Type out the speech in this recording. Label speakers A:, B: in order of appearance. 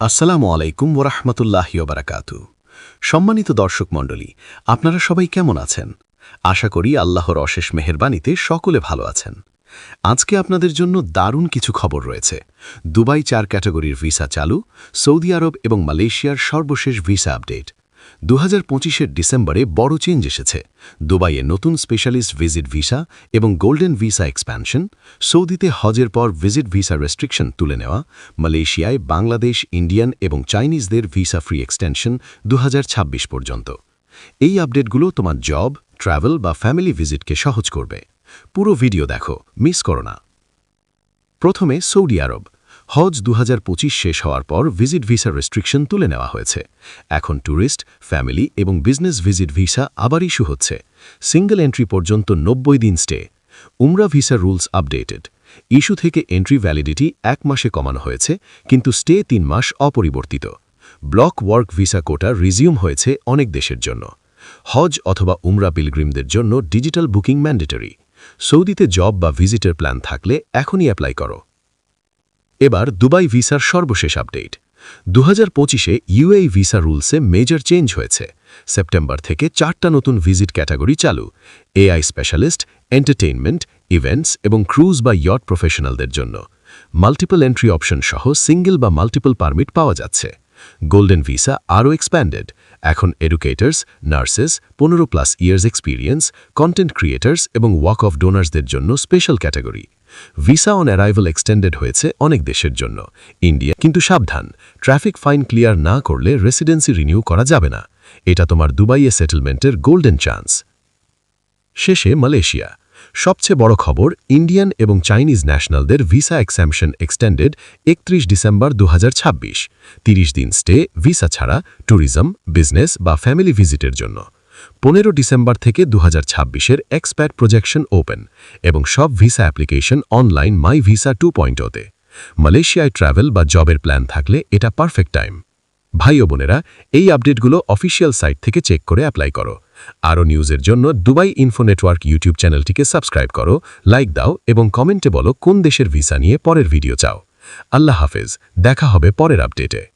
A: আসসালামু আলাইকুম ওরহমতুল্লাহ বারাকাতু সম্মানিত দর্শক মণ্ডলী, আপনারা সবাই কেমন আছেন? আশা করি আল্লাহর অশেষ মেহরবানিতে সকলে ভালো আছেন। আজকে আপনাদের জন্য দারুণ কিছু খবর রয়েছে। দুবাই চার ক্যাটাগরির ভিসা চালু, সৌদি আরব এবং মালয়েশিয়ার সর্বশেষ ভিসা আপডেট। দু হাজার ডিসেম্বরে বড় চেঞ্জ এসেছে। দুবাইয়ে নতুন স্পেশালিস্ট ভিজিট ভিসা এবং গোল্ডেন ভিসা এক্সপ্যানশন, সৌদিতে হজের পর ভিজিট ভিসা রেস্ট্রিকশন তুলে নেওয়া, মালয়েশিয়ায় বাংলাদেশ, ইন্ডিয়ান এবং চাইনিজদের ভিসা ফ্রি এক্সটেনশন দু হাজার ছাব্বিশ পর্যন্ত। এই আপডেটগুলো তোমার জব, ট্রাভেল বা ফ্যামিলি ভিজিটকে সহজ করবে। পুরো ভিডিও দেখো, মিস করো না। প্রথমে সৌদি আরব। হজ দু হাজার পঁচিশ শেষ হওয়ার পর ভিজিট ভিসা রেস্ট্রিকশন তুলে নেওয়া হয়েছে। এখন ট্যুরিস্ট ফ্যামিলি এবং বিজনেস ভিজিট ভিসা আবার ইস্যু হচ্ছে। সিঙ্গল এন্ট্রি পর্যন্ত নব্বই দিন স্টে। উমরা ভিসা রুলস আপডেটেড। ইস্যু থেকে এন্ট্রি ভ্যালিডিটি এক মাসে কমানো হয়েছে, কিন্তু স্টে তিন মাস অপরিবর্তিত। Block work visa quota resume হয়েছে অনেক দেশের জন্য। হজ অথবা উমরা পিলগ্রিমদের জন্য ডিজিটাল বুকিং ম্যান্ডেটরি। সৌদিতে জব বা ভিজিটার প্ল্যান থাকলে এখনই অ্যাপ্লাই করো। এবার দুবাই ভিসার সর্বশেষ আপডেট। দু হাজার পঁচিশে ইউএই ভিসা রুলসে মেজর চেঞ্জ হয়েছে। সেপ্টেম্বর থেকে চারটা নতুন ভিজিট ক্যাটাগরি চালু। এআই স্পেশালিস্ট এন্টারটেইনমেন্ট ইভেন্টস এবং ক্রুজ বা ইয়ট প্রফেশনালদের জন্য। মাল্টিপল এন্ট্রি অপশন সহ সিঙ্গেল বা মাল্টিপল পারমিট পাওয়া যাচ্ছে। গোল্ডেন ভিসা আরও এক্সপ্যান্ডেড এখন এডুকেটার্স নার্সেস পনেরো plus years experience content creators এবং ওয়াক অফ ডোনার্সদের জন্য special category visa on arrival extended হয়েছে অনেক দেশের জন্য। ইন্ডিয়া কিন্তু সাবধান। ট্রাফিক ফাইন ক্লিয়ার না করলে রেসিডেন্সি রিনিউ করা যাবে না। এটা তোমার দুবাইয়ে সেটেলমেন্টের গোল্ডেন চান্স শেষে মালয়েশিয়া। সবচেয়ে বড় খবর, ইন্ডিয়ান এবং চাইনিজ ন্যাশনালদের ভিসা এক্সামশন এক্সটেন্ডেড একত্রিশ ডিসেম্বর দু হাজার ছাব্বিশ। তিরিশ দিন স্টে, ভিসা ছাড়া, ট্যুরিজম, বিজনেস বা ফ্যামিলি ভিজিটের জন্য। পনেরো ডিসেম্বর থেকে দু হাজার ছাব্বিশের এক্সপ্যাট প্রজেকশন ওপেন এবং সব visa application online my visa two পয়েন্টতে মালয়েশিয়ায় ট্রাভেল বা জবের প্ল্যান থাকলে এটা পারফেক্ট টাইম। ভাই ও বোনেরা, এই আপডেটগুলো অফিসিয়াল সাইট থেকে চেক করে অ্যাপ্লাই করো। আরও নিউজের জন্য দুবাই ইনফো নেটওয়ার্ক ইউটিউব চ্যানেলটিকে সাবস্ক্রাইব করো, লাইক দাও এবং কমেন্টে বলো কোন দেশের ভিসা নিয়ে পরের ভিডিও চাও। আল্লাহ হাফেজ, দেখা হবে পরের আপডেটে।